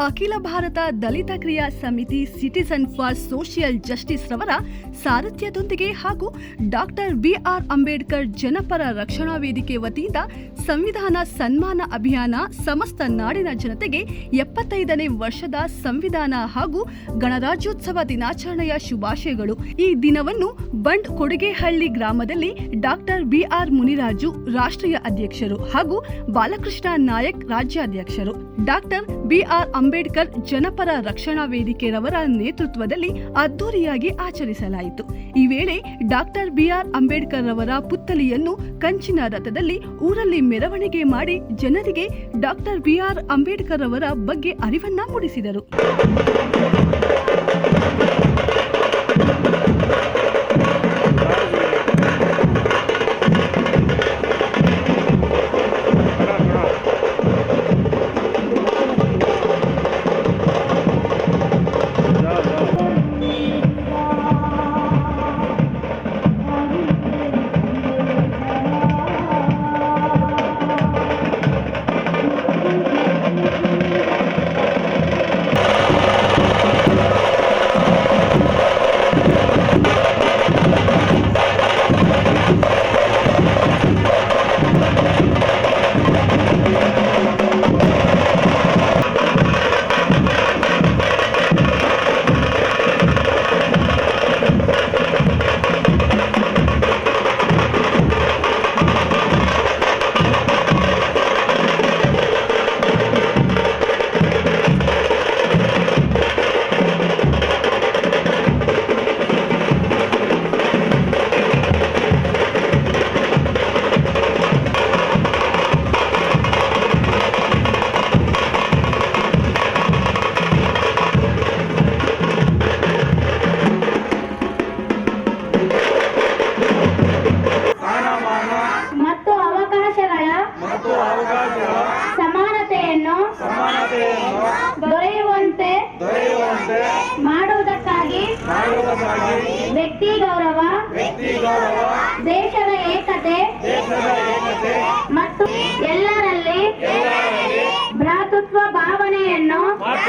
ಅಖಿಲ ಭಾರತ ದಲಿತ ಕ್ರಿಯಾ ಸಮಿತಿ ಸಿಟಿಸನ್ ಫಾರ್ ಸೋಷಿಯಲ್ ಜಸ್ಟಿಸ್ ರವರ ಸಾರಥ್ಯದೊಂದಿಗೆ ಹಾಗೂ ಡಾಕ್ಟರ್ ಬಿಆರ್ ಅಂಬೇಡ್ಕರ್ ಜನಪರ ರಕ್ಷಣಾ ವೇದಿಕೆ ವತಿಯಿಂದ ಸಂವಿಧಾನ ಸನ್ಮಾನ ಅಭಿಯಾನ ಸಮಸ್ತ ನಾಡಿನ ಜನತೆಗೆ ಎಪ್ಪತ್ತೈದನೇ ವರ್ಷದ ಸಂವಿಧಾನ ಹಾಗೂ ಗಣರಾಜ್ಯೋತ್ಸವ ದಿನಾಚರಣೆಯ ಶುಭಾಶಯಗಳು. ಈ ದಿನವನ್ನು ಬಂಡ್ ಕೊಡುಗೆಹಳ್ಳಿ ಗ್ರಾಮದಲ್ಲಿ ಡಾಕ್ಟರ್ ಬಿಆರ್ ಮುನಿರಾಜು ರಾಷ್ಟ್ರೀಯ ಅಧ್ಯಕ್ಷರು ಹಾಗೂ ಬಾಲಕೃಷ್ಣ ನಾಯಕ್ ರಾಜ್ಯಾಧ್ಯಕ್ಷರು. ಡಾಕ್ಟರ್ ಬಿಆರ್ ಅಂಬೇಡ್ಕರ್ ಜನಪರ ರಕ್ಷಣಾ ವೇದಿಕೆರವರ ನೇತೃತ್ವದಲ್ಲಿ ಅದ್ದೂರಿಯಾಗಿ ಆಚರಿಸಲಾಯಿತು. ಈ ವೇಳೆ ಡಾಕ್ಟರ್ ಬಿಆರ್ ಅಂಬೇಡ್ಕರ್ ರವರ ಪುತ್ತಲಿಯನ್ನು ಕಂಚಿನ ರಥದಲ್ಲಿ ಊರಲ್ಲಿ ಮೆರವಣಿಗೆ ಮಾಡಿ ಜನರಿಗೆ ಡಾಕ್ಟರ್ ಬಿಆರ್ ಅಂಬೇಡ್ಕರ್ ಅವರ ಬಗ್ಗೆ ಅರಿವನ್ನ ಮೂಡಿಸಿದರು.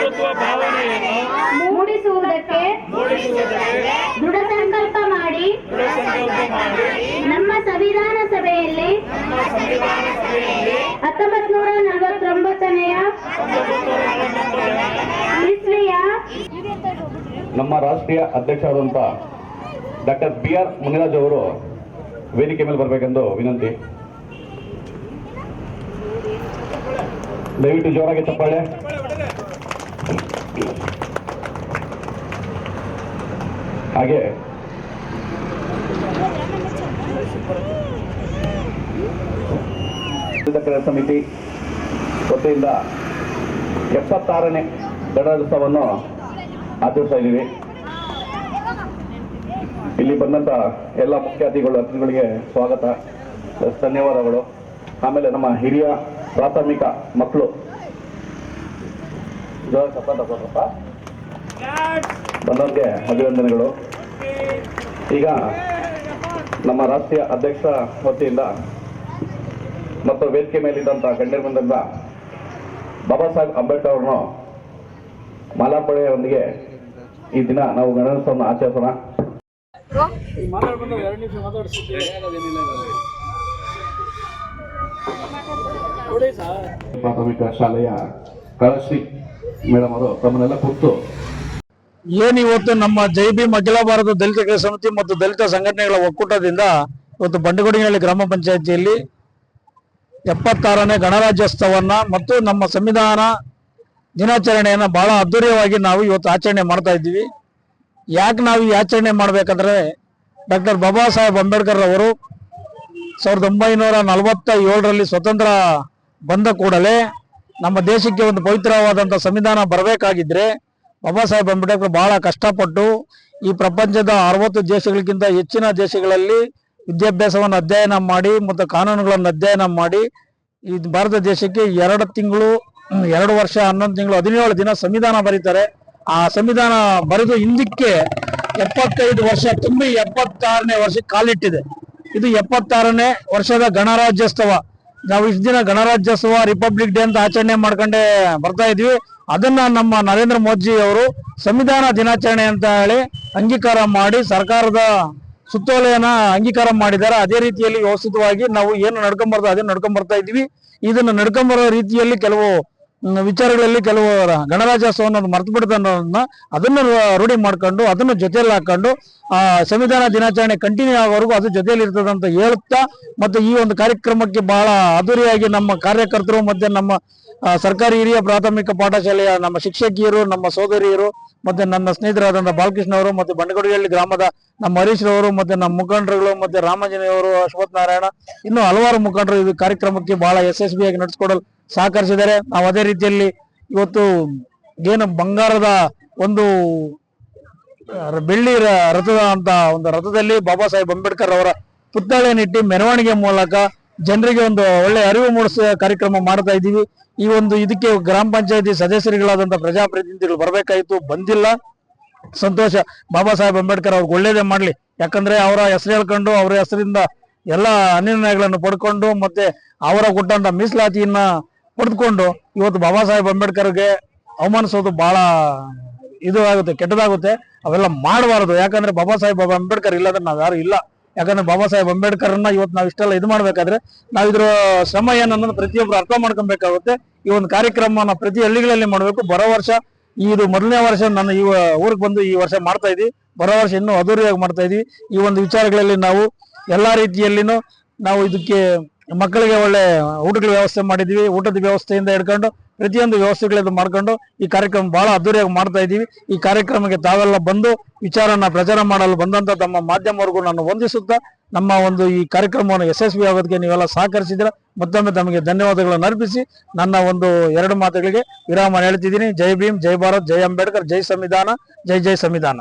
ಮಾತೃತ್ವ ಭಾವನೆಯನ್ನು ಮೂಡಿಸುವುದಕ್ಕೆ ಮೂಡಿಸುವುದಕ್ಕೆ ದೃಢ ಸಂಕಲ್ಪ ಮಾಡಿ ನಮ್ಮ ಸಂವಿಧಾನ ಸಭೆಯಲ್ಲಿ ಹತ್ತೊಂಬತ್ ನೂರ ನಲವತ್ತೊಂಬತ್ತನೆಯ ಇಸ್ವಿಯ ನಮ್ಮ ರಾಷ್ಟ್ರೀಯ ಅಧ್ಯಕ್ಷರಾದಂಥ ಡಾಕ್ಟರ್ ಬಿ ಆರ್ ಮುನಿರಾಜ್ ಅವರು ವೇದಿಕೆ ಮೇಲೆ ಬರಬೇಕೆಂದು ವಿನಂತಿ. ದಯವಿಟ್ಟು ಜೋರಾಗಿ ಚಪ್ಪಾಳೆ. ಹಾಗೆ ಸಮಿತಿ ವತಿಯಿಂದ ಎಪ್ಪತ್ತಾರನೇ ಗಣರಾಜ್ಯೋತ್ಸವವನ್ನು ಆಚರಿಸ್ತಾ ಇದ್ದೀವಿ. ಇಲ್ಲಿ ಬಂದಂತ ಎಲ್ಲ ಮುಖ್ಯ ಅತಿಥಿಗಳು ಅತಿಥಿಗಳಿಗೆ ಸ್ವಾಗತ. ಧನ್ಯವಾದಗಳು. ಆಮೇಲೆ ನಮ್ಮ ಹಿರಿಯ ಪ್ರಾಥಮಿಕ ಮಕ್ಕಳು. ಜೋರಾಗಿ ಚಪ್ಪಾಳೆ ತಗೊಳ್ರಪ್ಪ. ಬಂದವ್ರಿಗೆ ಅಭಿನಂದನೆಗಳು ಈಗ ನಮ್ಮ ರಾಷ್ಟ್ರೀಯ ಅಧ್ಯಕ್ಷ ವತಿಯಿಂದ ಮತ್ತು ವೇದಿಕೆ ಮೇಲಿದ್ದಂಥ ಗಣ್ಯರ ಬಂದಿಂದ ಬಾಬಾ ಸಾಹೇಬ್ ಅಂಬೇಡ್ಕರ್ ಅವರನ್ನು ಮಾಲಾರ್ಪಣೆಯೊಂದಿಗೆ ಈ ದಿನ ನಾವು ಗಣರಾಜ್ಯೋತ್ಸವವನ್ನು ಆಚರಿಸೋಣ ಪ್ರಾಥಮಿಕ ಶಾಲೆಯ ಕಳಶ್ರೀ ಮೇಡಮ್ ಅವರು ತಮ್ಮನ್ನೆಲ್ಲ ಕೂತು ಏನ್ ಇವತ್ತು ನಮ್ಮ ಜೈ ಅಖಿಲ ಭಾರತ ದಲಿತ ಸಮಿತಿ ಮತ್ತು ದಲಿತ ಸಂಘಟನೆಗಳ ಒಕ್ಕೂಟದಿಂದ ಇವತ್ತು ಬಂಡಗುಡಿಹಳ್ಳಿ ಗ್ರಾಮ ಪಂಚಾಯತಿಯಲ್ಲಿ ಎಪ್ಪತ್ತಾರನೇ ಗಣರಾಜ್ಯೋತ್ಸವನ್ನ ಮತ್ತು ನಮ್ಮ ಸಂವಿಧಾನ ದಿನಾಚರಣೆಯನ್ನ ಬಹಳ ಅದ್ದೂರಿಯವಾಗಿ ನಾವು ಇವತ್ತು ಆಚರಣೆ ಮಾಡ್ತಾ ಇದ್ದೀವಿ. ಯಾಕೆ ನಾವು ಈ ಆಚರಣೆ ಮಾಡ್ಬೇಕಂದ್ರೆ ಡಾಕ್ಟರ್ ಬಾಬಾ ಸಾಹೇಬ್ ಅಂಬೇಡ್ಕರ್ ಅವರು ಸಾವಿರದ ಒಂಬೈನೂರ ನಲವತ್ತ ಏಳರಲ್ಲಿ ಸ್ವತಂತ್ರ ಬಂದ ಕೂಡಲೇ ನಮ್ಮ ದೇಶಕ್ಕೆ ಒಂದು ಪವಿತ್ರವಾದಂಥ ಸಂವಿಧಾನ ಬರಬೇಕಾಗಿದ್ರೆ ಬಾಬಾ ಸಾಹೇಬ್ ಅಂಬೇಡ್ಕರ್ ಬಹಳ ಕಷ್ಟಪಟ್ಟು ಈ ಪ್ರಪಂಚದ ಅರವತ್ತು ದೇಶಗಳಿಗಿಂತ ಹೆಚ್ಚಿನ ದೇಶಗಳಲ್ಲಿ ವಿದ್ಯಾಭ್ಯಾಸವನ್ನು ಅಧ್ಯಯನ ಮಾಡಿ ಮತ್ತು ಕಾನೂನುಗಳನ್ನು ಅಧ್ಯಯನ ಮಾಡಿ ಈ ಭಾರತ ದೇಶಕ್ಕೆ ಎರಡು ತಿಂಗಳು ಎರಡು ವರ್ಷ, ಹನ್ನೊಂದು ತಿಂಗಳು, ಹದಿನೇಳು ದಿನ ಸಂವಿಧಾನ ಬರೀತಾರೆ. ಆ ಸಂವಿಧಾನ ಬರೆದು ಹಿಂದಕ್ಕೆ ಎಪ್ಪತ್ತೈದು ವರ್ಷ ತುಂಬಿ ಎಪ್ಪತ್ತಾರನೇ ವರ್ಷಕ್ಕೆ ಕಾಲಿಟ್ಟಿದೆ. ಇದು ಎಪ್ಪತ್ತಾರನೇ ವರ್ಷದ ಗಣರಾಜ್ಯೋತ್ಸವ. ನಾವು ಇಷ್ಟು ದಿನ ಗಣರಾಜ್ಯೋತ್ಸವ ರಿಪಬ್ಲಿಕ್ ಡೇ ಅಂತ ಆಚರಣೆ ಮಾಡ್ಕೊಂಡೆ ಬರ್ತಾ ಇದ್ವಿ. ಅದನ್ನ ನಮ್ಮ ನರೇಂದ್ರ ಮೋದಿ ಅವರು ಸಂವಿಧಾನ ದಿನಾಚರಣೆ ಅಂತ ಹೇಳಿ ಅಂಗೀಕಾರ ಮಾಡಿ ಸರ್ಕಾರದ ಸುತ್ತೋಲೆಯನ್ನ ಅಂಗೀಕಾರ ಮಾಡಿದ್ದಾರೆ. ಅದೇ ರೀತಿಯಲ್ಲಿ ವ್ಯವಸ್ಥಿತವಾಗಿ ನಾವು ಏನು ನಡ್ಕೊಂಬರ್ತಾ ಅದೇ ನಡ್ಕೊಂಡ್ ಬರ್ತಾ ಇದೀವಿ ಇದನ್ನ ನಡ್ಕೊಂಬರೋ ರೀತಿಯಲ್ಲಿ ಕೆಲವು ವಿಚಾರಗಳಲ್ಲಿ ಕೆಲವು ಗಣರಾಜ್ಯೋತ್ಸವವನ್ನು ಮರ್ತು ಬಿಡ್ತಾ ಅನ್ನೋದನ್ನ ಅದನ್ನ ರೂಢಿ ಮಾಡ್ಕೊಂಡು, ಅದನ್ನ ಜೊತೆಯಲ್ಲಿ ಹಾಕೊಂಡು, ಆ ಸಂವಿಧಾನ ದಿನಾಚರಣೆ ಕಂಟಿನ್ಯೂ ಆಗೋವರೆಗೂ ಅದು ಜೊತೆಯಲ್ಲಿ ಇರ್ತದೆ ಅಂತ ಹೇಳುತ್ತಾ, ಮತ್ತೆ ಈ ಒಂದು ಕಾರ್ಯಕ್ರಮಕ್ಕೆ ಬಹಳ ಅದ್ದೂರಿಯಾಗಿ ನಮ್ಮ ಕಾರ್ಯಕರ್ತರು ಮತ್ತೆ ನಮ್ಮ ಸರ್ಕಾರಿ ಹಿರಿಯ ಪ್ರಾಥಮಿಕ ಪಾಠಶಾಲೆಯ ನಮ್ಮ ಶಿಕ್ಷಕಿಯರು, ನಮ್ಮ ಸೋದರಿಯರು, ಮತ್ತೆ ನನ್ನ ಸ್ನೇಹಿತರಾದಂತಹ ಬಾಲಕೃಷ್ಣ ಅವರು, ಮತ್ತೆ ಬಂಡಗಡಿಹಳ್ಳಿ ಗ್ರಾಮದ ನಮ್ಮ ಹರೀಶ್ ರವರು, ಮತ್ತೆ ನಮ್ಮ ಮುಖಂಡರುಗಳು, ಮತ್ತೆ ರಾಮಾಂಜನೇಯವರು ಅಶ್ವಥ್ ನಾರಾಯಣ, ಇನ್ನು ಹಲವಾರು ಮುಖಂಡರು ಇದು ಕಾರ್ಯಕ್ರಮಕ್ಕೆ ಬಹಳ ಯಶಸ್ವಿಯಾಗಿ ನಡೆಸಿಕೊಡಲು ಸಹಕರಿಸಿದ್ದಾರೆ. ನಾವು ಅದೇ ರೀತಿಯಲ್ಲಿ ಇವತ್ತು ಏನು ಬಂಗಾರದ ಒಂದು ಬೆಳ್ಳಿ ರಥದ ಅಂತ ಒಂದು ರಥದಲ್ಲಿ ಬಾಬಾ ಸಾಹೇಬ್ ಅಂಬೇಡ್ಕರ್ ಅವರ ಪುತ್ಥಳಿಯನ್ನಿಟ್ಟು ಮೆರವಣಿಗೆ ಮೂಲಕ ಜನರಿಗೆ ಒಂದು ಒಳ್ಳೆ ಅರಿವು ಮೂಡಿಸುವ ಕಾರ್ಯಕ್ರಮ ಮಾಡ್ತಾ ಇದ್ದೀವಿ. ಈ ಒಂದು ಇದಕ್ಕೆ ಗ್ರಾಮ ಪಂಚಾಯತಿ ಸದಸ್ಯರುಗಳಾದಂತಹ ಪ್ರಜಾಪ್ರತಿನಿಧಿಗಳು ಬರಬೇಕಾಯಿತು, ಬಂದಿಲ್ಲ. ಸಂತೋಷ. ಬಾಬಾ ಸಾಹೇಬ್ ಅಂಬೇಡ್ಕರ್ ಅವ್ರಿಗೆ ಒಳ್ಳೇದೇ ಮಾಡ್ಲಿ. ಯಾಕಂದ್ರೆ ಅವರ ಹೆಸರು ಹೇಳ್ಕೊಂಡು, ಅವರ ಹೆಸರಿಂದ ಎಲ್ಲ ಅನಿರ್ಣಯಗಳನ್ನು ಪಡ್ಕೊಂಡು, ಮತ್ತೆ ಅವರ ಕೊಟ್ಟಂತ ಮೀಸಲಾತಿಯನ್ನ ಪಡೆದುಕೊಂಡು ಇವತ್ತು ಬಾಬಾ ಸಾಹೇಬ್ ಅಂಬೇಡ್ಕರ್ಗೆ ಅವಮಾನಿಸೋದು ಬಹಳ ಇದು ಆಗುತ್ತೆ, ಕೆಟ್ಟದಾಗುತ್ತೆ. ಅವೆಲ್ಲ ಮಾಡಬಾರದು. ಯಾಕಂದ್ರೆ ಬಾಬಾ ಸಾಹೇಬ್ ಅಂಬೇಡ್ಕರ್ ಇಲ್ಲದ್ರೆ ನಾವ್ ಯಾರು ಇಲ್ಲ. ಯಾಕಂದ್ರೆ ಬಾಬಾ ಸಾಹೇಬ್ ಅಂಬೇಡ್ಕರ್ನ ಇವತ್ತು ನಾವು ಇಷ್ಟೆಲ್ಲ ಇದು ಮಾಡ್ಬೇಕಾದ್ರೆ ನಾವು ಇದ್ರ ಶ್ರಮ ಏನನ್ನೋದು ಪ್ರತಿಯೊಬ್ರು ಅರ್ಥ ಮಾಡ್ಕೊಬೇಕಾಗುತ್ತೆ. ಈ ಒಂದು ಕಾರ್ಯಕ್ರಮನ ಪ್ರತಿ ಹಳ್ಳಿಗಳಲ್ಲಿ ಮಾಡಬೇಕು. ಬರೋ ವರ್ಷ ಇದು ಮೊದಲನೇ ವರ್ಷ ನಾನು ಈ ಊರಿಗೆ ಬಂದು ಈ ವರ್ಷ ಮಾಡ್ತಾ ಇದ್ದೀವಿ ಬರೋ ವರ್ಷ ಇನ್ನೂ ಅದ್ದೂರಿಯಾಗಿ ಮಾಡ್ತಾ ಇದೀವಿ. ಈ ಒಂದು ವಿಚಾರಗಳಲ್ಲಿ ನಾವು ಎಲ್ಲಾ ರೀತಿಯಲ್ಲಿನೂ ನಾವು ಇದಕ್ಕೆ ಮಕ್ಕಳಿಗೆ ಒಳ್ಳೆ ಊಟಗಳ ವ್ಯವಸ್ಥೆ ಮಾಡಿದೀವಿ ಊಟದ ವ್ಯವಸ್ಥೆಯಿಂದ ಹಿಡ್ಕೊಂಡು ಪ್ರತಿಯೊಂದು ವ್ಯವಸ್ಥೆಗಳಿಂದ ಮಾಡ್ಕೊಂಡು ಈ ಕಾರ್ಯಕ್ರಮ ಬಹಳ ಅದ್ದೂರಿಯಾಗಿ ಮಾಡ್ತಾ ಇದ್ದೀವಿ. ಈ ಕಾರ್ಯಕ್ರಮಕ್ಕೆ ತಾವೆಲ್ಲ ಬಂದು ವಿಚಾರನ ಪ್ರಚಾರ ಮಾಡಲು ಬಂದಂತ ತಮ್ಮ ಮಾಧ್ಯಮ ಮಾಧ್ಯಮವರೆಗೂ ನಾನು ವಂದಿಸುತ್ತಾ, ನಮ್ಮ ಒಂದು ಈ ಕಾರ್ಯಕ್ರಮವನ್ನು ಯಶಸ್ವಿ ಆಗೋದಕ್ಕೆ ನೀವೆಲ್ಲ ಸಹಕರಿಸಿದ್ರ, ಮತ್ತೊಮ್ಮೆ ತಮಗೆ ಧನ್ಯವಾದಗಳನ್ನು ಅರ್ಪಿಸಿ, ನನ್ನ ಒಂದು ಎರಡು ಮಾತುಗಳಿಗೆ ವಿರಾಮ ಹೇಳ್ತಿದ್ದೀನಿ. ಜೈ ಭೀಮ್, ಜೈ ಭಾರತ್, ಜೈ ಅಂಬೇಡ್ಕರ್, ಜೈ ಸಂವಿಧಾನ, ಜೈ ಜೈ ಸಂವಿಧಾನ.